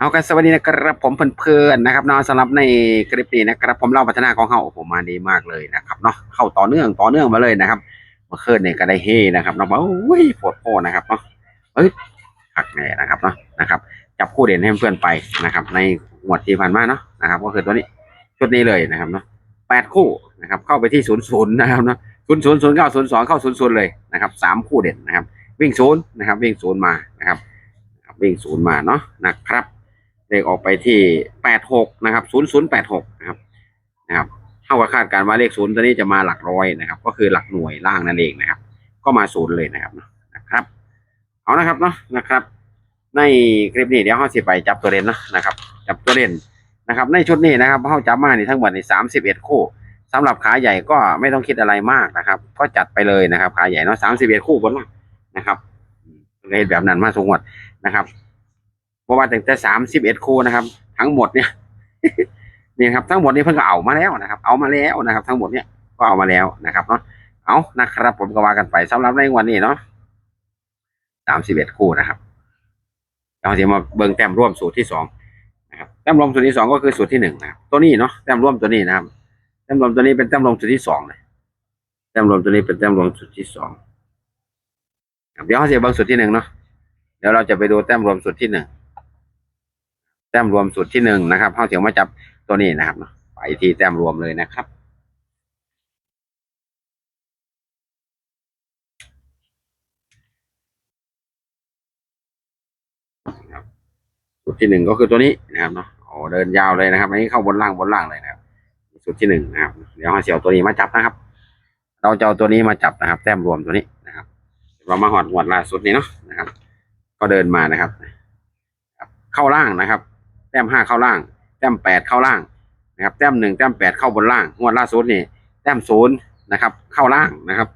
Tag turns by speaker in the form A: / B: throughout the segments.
A: เอากันสวัสดีนะครับผมเพื่อนๆนะครับเนาะสำหรับในคลิปนี้นะครับ ผมเล่าพัฒนาของเขาผมมาดีมากเลยนะครับเนาะเข้าต่อเนื่องต่อเนื่องมาเลยนะครับเมื่อคืนเนี่ยก็ได้เฮนะครับเนาะโอ้ยปวดโพนะครับเนาะเอ้ยหักแน่นะครับเนาะนะครับ จับคู่เด่นให้เพื่อนไปนะครับ ในหมวดที่ผ่านมาเนาะนะครับ ก็คือตัวนี้ชุดนี้เลยนะครับเนาะแปดคู่นะครับ เข้าไปที่ศูนย์ศูนย์นะครับเนาะศูนย์ศูนย์ศูนย์เก้าศูนย์สองเข้าศูนย์ศูนย์เลยนะครับสามคู่เด่นนะครับ วิ่งศูนย์นะครับ วิ่งศูนย์มานะครับ วิ่งศูนย์มาเนาะนะครับ เลขออกไปที่แปดหกนะครับศูนย์ศูนย์แปดหกนะครับนะครับเท่ากับคาดการณ์ว่าเลขศูนย์ตัวนี้จะมาหลักร้อยนะครับ ก็คือหลักหน่วยล่างนั่นเองนะครับ ก็มาศูนย์เลยนะครับนะครับ เอานะครับเนาะนะครับ ในคลิปนี้เดี๋ยวเขาสิไปจับตัวเล่นเนาะนะครับ จับตัวเล่นนะครับ ในชุดนี้นะครับเขาจับมาในทั้งหมดในสามสิบเอ็ดคู่สำหรับขาใหญ่ก็ไม่ต้องคิดอะไรมากนะครับ ก็จัดไปเลยนะครับ ขาใหญ่เนาะสามสิบเอ็ดคู่บนล่างนะครับเลยเห็นแบบนั้นมาสงวดนะครับ ราะว่าตั้งแต่สามสิบเอ็ดคู่นะครับ ทั้งหมดเนี่ยนี่ครับทั้งหมดนี้เพิ่งก็เอามาแล้วนะครับ เอามาแล้วนะครับ ทั้งหมดเนี่ยก็เอามาแล้วนะครับเนาะเอานะครับ ผมก็ว่ากันไปสำหรับในวันนี้เนาะสามสิบเอ็ดคู่นะครับเราจะมาเบิ่งแต้มร่วมสูตรที่สองนะครับแต้มรวมสูตรที่สองก็คือสูตรที่หนึ่งนะครับตัวนี้เนาะแต้มร่วมตัวนี้นะครับแต้มรวมตัวนี้เป็นแต้มรวมสูตรที่สองเลยแต้มรวมตัวนี้เป็นแต้มรวมสูตรที่สองเดี๋ยวเราจะเบิ่งสูตรที่หนึ่งเนาะเดี๋ยวเราจะไปดูแต้มรวมสูตรที่หนึ่ง แต้มรวมสุดที่หนึ่งนะครับเข้าเสียงมาจับตัวนี้นะครับไปที่แต้มรวมเลยนะครับ สุดที่หนึ่งก็คือตัวนี้นะครับเนาะโอ้เดินยาวเลยนะครับอันนี้เข้าบนล่างบนล่างเลยนะครับ สุดที่หนึ่งนะครับ เดี๋ยวเราเสียวตัวนี้มาจับนะครับ เราจะเอาตัวนี้มาจับนะครับ แต้มรวมตัวนี้นะครับ เรามาหอดหวดล่าสุดนี้เนาะนะครับ ก็เดินมานะครับ เข้าล่างนะครับ แต้มห้าเข้าล่าง แต้มแปดเข้าล่างนะครับ แต้มหนึ่งแต้มแปดเข้าบนล่าง งวดล่าสุดนี่แต้มศูนย์นะครับ เข้าล่างนะครับ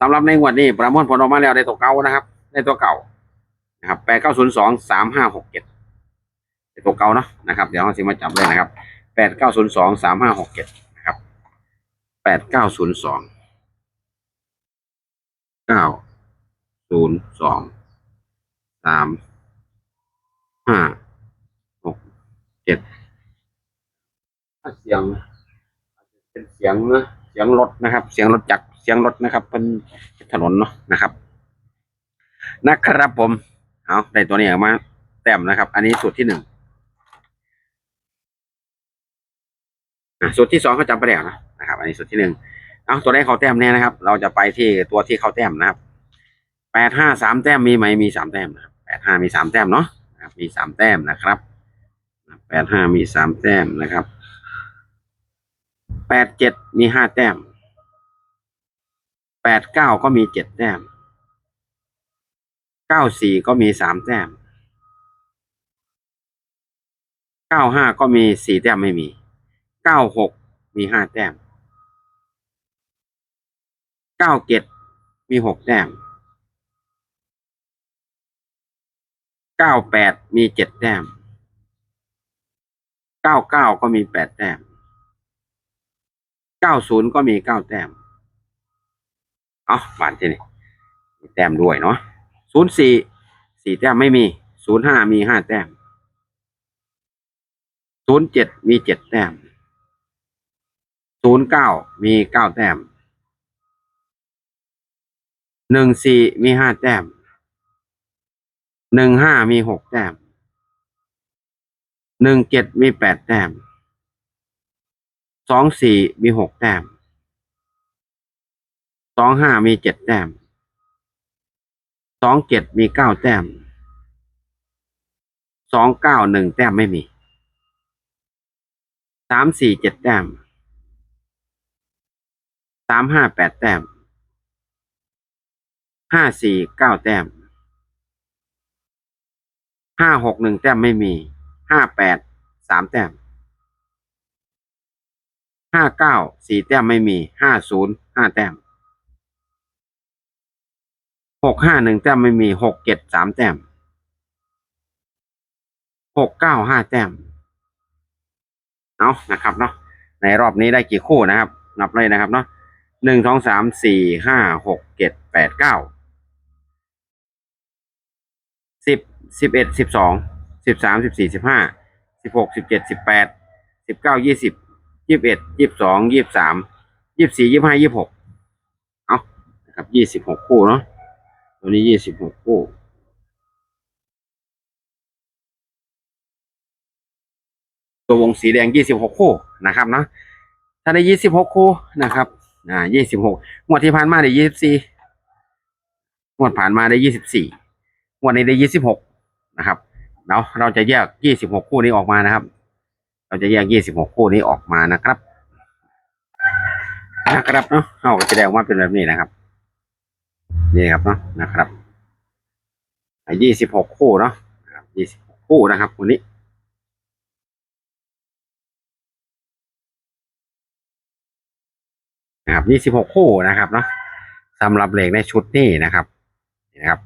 A: สำหรับในงวดนี้ประมวลผลออกมาแล้วในตัวเก่านะครับ ในตัวเก่านะครับแปดเก้าศูนย์สองสามห้าหกเจ็ดในตัวเก่าเนาะนะครับ เดี๋ยวเราสิมาจับเลยนะครับแปดเก้าศูนย์สองสามห้าหกเจ็ดนะครับแปดเก้าศูนย์สองเก้าศูนย์สองสามห้า เจ็ดถ้าเสียงเป็นเสียงนะเสียงรถนะครับ เสียงรถจักรเสียงรถนะครับเป็นถนนเนาะนะครับ นะครับผมเอาได้ตัวนี้ออกมา แต้มนะครับ อันนี้สูตรที่หนึ่งอะสูตรที่สองเขาจำไปแล้วนะนะครับ อันนี้สูตรที่หนึ่งเอาตัวแรกเขาแต้มแน่นะครับ เราจะไปที่ตัวที่เขาแต้มนะครับแปดห้าสามแต้มมีไหมมีสามแต้มนะครับแปดห้ามีสามแต้มเนาะมีสามแต้มนะครับ แปดห้ามีสามแต้มนะครับแปดเจ็ดมีห้าแต้มแปดเก้าก็มีเจ็ดแต้มเก้าสี่ก็มีสามแต้มเก้าห้าก็มีสี่แต้มไม่มีเก้าหกมีห้าแต้มเก้าเจ็ดมีหกแต้มเก้าแปดมีเจ็ดแต้ม เก้าเก้าก็มีแปดแต้มเก้าศูนย์ก็มีเก้าแต้ม เอาบานที่นี่มีแต้มด้วยเนาะศูนย์สี่สี่แต้มไม่มีศูนย์ห้ามีห้าแต้มศูนย์เจ็ดมีเจ็ดแต้มศูนย์เก้ามีเก้าแต้มหนึ่งสี่มีห้าแต้มหนึ่งห้ามีหกแต้ม หนึ่งเจ็ดมีแปดแต้มสองสี่มีหกแต้มสองห้ามีเจ็ดแต้มสองเจ็ดมีเก้าแต้มสองเก้าหนึ่งแต้มไม่มีสามสี่เจ็ดแต้มสามห้าแปดแต้มห้าสี่เก้าแต้มห้าหกหนึ่งแต้มไม่มี ห้าแปดสามแต้มห้าเก้าสี่แต้มไม่มีห้าศูนย์ห้าแต้มหกห้าหนึ่งแต้มไม่มีหกเจ็ดสามแต้มหกเก้าห้าแต้มเอานะครับเนาะในรอบนี้ได้กี่คู่นะครับ นับเลยนะครับเนาะหนึ่งสองสามสี่ห้าหกเจ็ดแปดเก้าสิบสิบเอ็ดสิบสอง สิบสามสิบสี่สิบห้าสิบหกสิบเจ็ดสิบแปดสิบเก้ายี่สิบยี่สิบเอ็ดยี่สิบสองยี่สิบสามยี่สิบสี่ยี่สิบห้ายี่สิบหกเอานะครับยี่สิบหกคู่เนาะตัวนี้ยี่สิบหกคู่ตัววงสีแดงยี่สิบหกคู่นะครับเนาะถ้าได้ยี่สิบหกคู่นะครับอ่ายี่สิบหกงวดที่ผ่านมาได้ยี่สิบสี่งวดผ่านมาได้ยี่สิบสี่งวดนี้ได้ยี่สิบหกนะครับ เนาะเราจะแยกยี่สิบหกคู่นี้ออกมานะครับ เราจะแยกยี่สิบหกคู่นี้ออกมานะครับนะครับเนาะเอาจะได้ออกมาเป็นแบบนี้นะครับ นี่ครับเนาะนะครับยี่สิบหกคู่เนาะยี่สิบหกคู่นะครับวันนี้นะครับยี่สิบหกคู่นะครับเนาะสำหรับเหล็กในชุดนี้นะครับนะครับ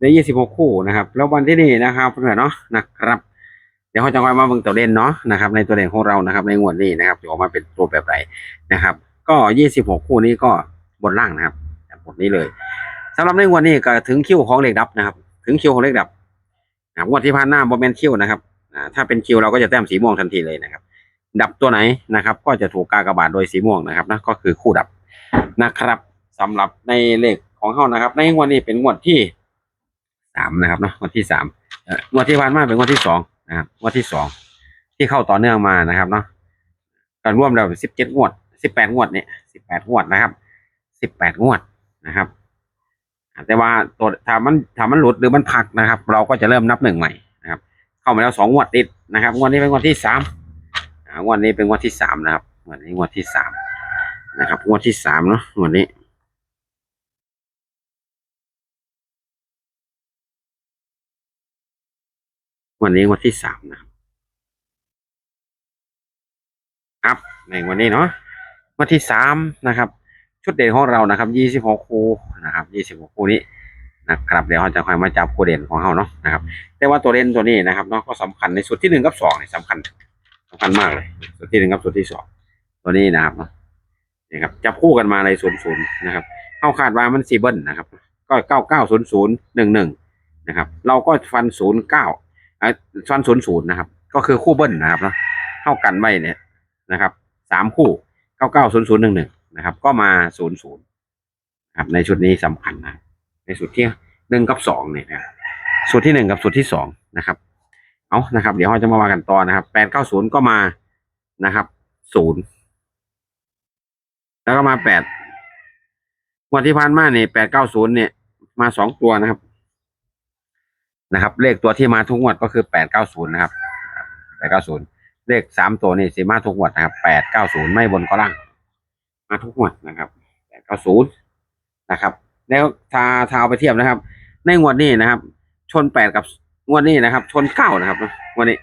A: ได้ยี่สิบหกคู่นะครับ แล้ววันที่นี่นะครับเพื่อนเนาะนะครับ เดี๋ยวเขาจะคอยมาเบิ่งตัวเด่นเนาะนะครับ ในตัวเด่นของเรานะครับ ในงวดนี้นะครับจะออกมาเป็นตัวแบบไหนนะครับ ก็ยี่สิบหกคู่นี้ก็บนล่างนะครับบทนี้เลยสำหรับในงวดนี้ก็ถึงคิวของเล็กดับนะครับ ถึงคิวของเล็กดับนะครับงวดที่ผ่านหน้าบอมเมนคิวนะครับถ้าเป็นคิวเราก็จะแต้มสีม่วงทันทีเลยนะครับ ดับตัวไหนนะครับ ก็จะถูกกากระบาทโดยสีม่วงนะครับนะก็คือคู่ดับนะครับสำหรับในเลขของเขานะครับ ในงวดนี้เป็นงวดที่ สามนะครับเนาะงวดที่สามเอ่องวดที่ผ่านมาเป็นงวดที่สองนะครับงวดที่สองที่เข้าต่อเนื่องมานะครับเนาะการร่วมเราสิบเจ็ดงวดสิบแปดงวดเนี่ยสิบแปดงวดนะครับสิบแปดงวดนะครับ แต่ว่าตัวถ้ามันถ้ามันหลุดหรือมันพักนะครับ เราก็จะเริ่มนับหนึ่งใหม่นะครับ เข้ามาแล้วสองงวดติดนะครับงวดนี้เป็นงวดที่สามงวดนี้เป็นงวดที่สามนะครับงวดนี้งวดที่สามนะครับงวดที่สามเนาะงวดนี้ วันนี้งวดที่สามนะครับครับในวันนี้เนาะงวดที่สามนะครับ ชุดเด่นของเรานะครับยี่สิบหกคู่นะครับยี่สิบหกคู่นี้นะครับเดี๋ยวเราจะค่อยมาจับคู่เด่นของเราเนาะนะครับ แต่ว่าตัวเด่นตัวนี้นะครับเนาะก็สำคัญในสุดที่หนึ่งกับสองเนี่ยสำคัญสำคัญมากเลยสุดที่หนึ่งกับสุดที่สองตัวนี้นะครับเนาะนะครับจับคู่กันมาในศูนย์ศูนย์นะครับเข้าคาดว่ามันซีเบิลนะครับ ก็เก้าเก้าศูนย์ศูนย์หนึ่งหนึ่งนะครับ เราก็ฟันศูนย์เก้า อะฟันศูนย์ศูนย์นะครับ ก็คือคู่เบิ้ลนะครับเนาะเท่ากันไว้เนี่ยนะครับสามคู่เก้าเก้าศูนย์ศูนย์หนึ่งหนึ่งนะครับ ก็มาศูนย์ศูนย์ครับ ในชุดนี้สำคัญนะ ในสุดที่หนึ่งกับสองเนี่ยนะสุดที่หนึ่งกับสุดที่สองนะครับ เอานะครับ เดี๋ยวเราจะมาว่ากันต่อนะครับแปดเก้าศูนย์ก็มานะครับศูนย์แล้วก็มาแปดวันที่ผ่านมาเนี่ยแปดเก้าศูนย์เนี่ยมาสองตัวนะครับ นะครับ เลขตัวที่มาทุกงวดก็คือแปดเก้าศูนย์นะครับแปดเก้าศูนย์เลขสามตัวนี่สีมาทุกงวดนะครับแปดเก้าศูนย์ไม่บนก็ล่าง มาทุกงวดนะครับแปดเก้าศูนย์นะครับ แล้วทาทาเอาไปเทียบนะครับ ในงวดนี้นะครับ ชนแปดกับงวดนี้นะครับ ชนเก้านะครับงวดนี้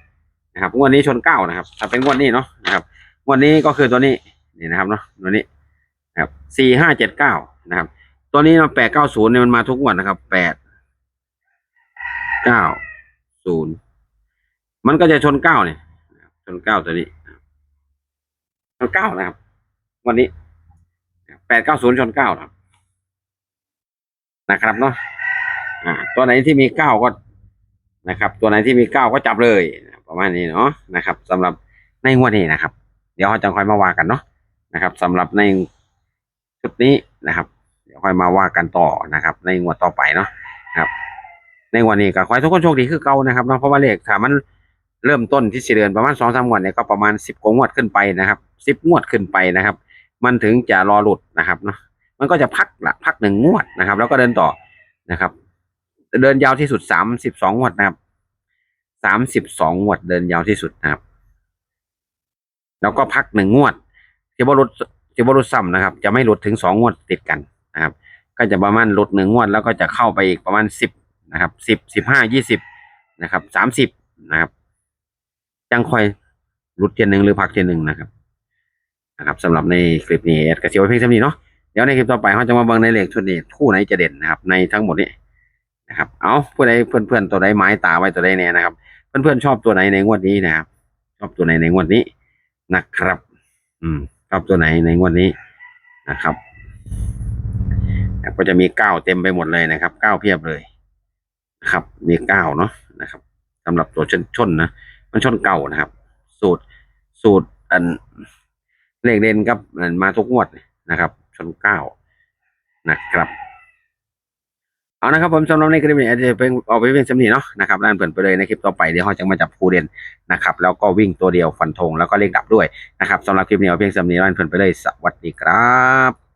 A: นะครับงวดนี้ชนเก้านะครับ ถ้าเป็นงวดนี้เนาะนะครับงวดนี้ก็คือตัวนี้นี่นะครับเนาะตัวนี้นะครับสี่ห้าเจ็ดเก้านะครับ ตัวนี้มาแปดเก้าศูนย์เนี่ยมันมาทุกงวันนะครับแปด เก้าศูนย์มันก็จะชนเก้าเนี่ยชนเก้าตัวนี้ชนเก้านะครับ วันนี้แปดเก้าศูนย์ชนเก้าครับ นะครับเนาะอ่าตัวไหนที่มีเก้าก็นะครับ ตัวไหนที่มีเก้าก็จับเลยประมาณนี้เนาะนะครับสำหรับในงวดนี้นะครับ เดี๋ยวเราจะค่อยมาว่ากันเนาะนะครับสำหรับในชุดนี้นะครับ เดี๋ยวค่อยมาว่ากันต่อนะครับ ในงวดต่อไปเนาะครับ ในวดนี้ก็ขอให้ทุกคนโชคดีคือเก่านะครับเนาะเพราะว่าเลขถ้ามันเริ่มต้นที่สิเดือนประมาณสองสามงวดเนี่ยก็ประมาณสิบกว่างวดขึ้นไปนะครับสิบงวดขึ้นไปนะครับ มันถึงจะรอหลุดนะครับเนาะมันก็จะพักละพักหนึ่งงวดนะครับ แล้วก็เดินต่อนะครับ เดินยาวที่สุดสามสิบสองงวดนะครับสามสิบสองงวดเดินยาวที่สุดนะครับ แล้วก็พักหนึ่งงวดที่บรุษที่บรุษซ้ำนะครับ จะไม่หลุดถึงสองงวดติดกันนะครับ ก็จะประมาณหลุดหนึ่งงวดแล้วก็จะเข้าไปอีกประมาณสิบ นะครับสิบสิบห้ายี่สิบนะครับสามสิบนะครับจังค่อยหลุดเทียนหนึ่งหรือพักเทียนหนึ่งนะครับนะครับสำหรับในคลิปนี้กระเซียวเพียงเท่านี้เนาะเดี๋ยวในคลิปต่อไปเราจะมาเบิ่งในเลขชุดนี้คู่ไหนจะเด่นนะครับ ในทั้งหมดนี้นะครับเอาผู้ใดเพื่อนๆตัวใดไม้ตาไว้ตัวใดเนี่ยนะครับ เพื่อนๆชอบตัวไหนในงวดนี้นะครับ ชอบตัวไหนในงวดนี้นะครับ อืมชอบตัวไหนในงวดนี้นะครับก็จะมีเก้าเต็มไปหมดเลยนะครับเก้าเพียบเลย ครับมีเก้าเนาะนะครับสำหรับตัวชนชนนะมันชนเก่านะครับ สูตรสูตรอันเลขเด่นกับมาทุกงวดนะครับ ชนเก้านะครับเอานะครับผมสำหรับในคลิปนี้อาจจะเป็นออกไปเพียงสำนีเนาะนะครับนั่นเปิดไปเลยในคลิปต่อไปเดี๋ยวเราจะมาจับคู่เด่นนะครับ แล้วก็วิ่งตัวเดียวฟันธงแล้วก็เลขดับด้วยนะครับสำหรับคลิปนี้เอาเพียงสำนีนั่นเปิดไปเลยสวัสดีครับ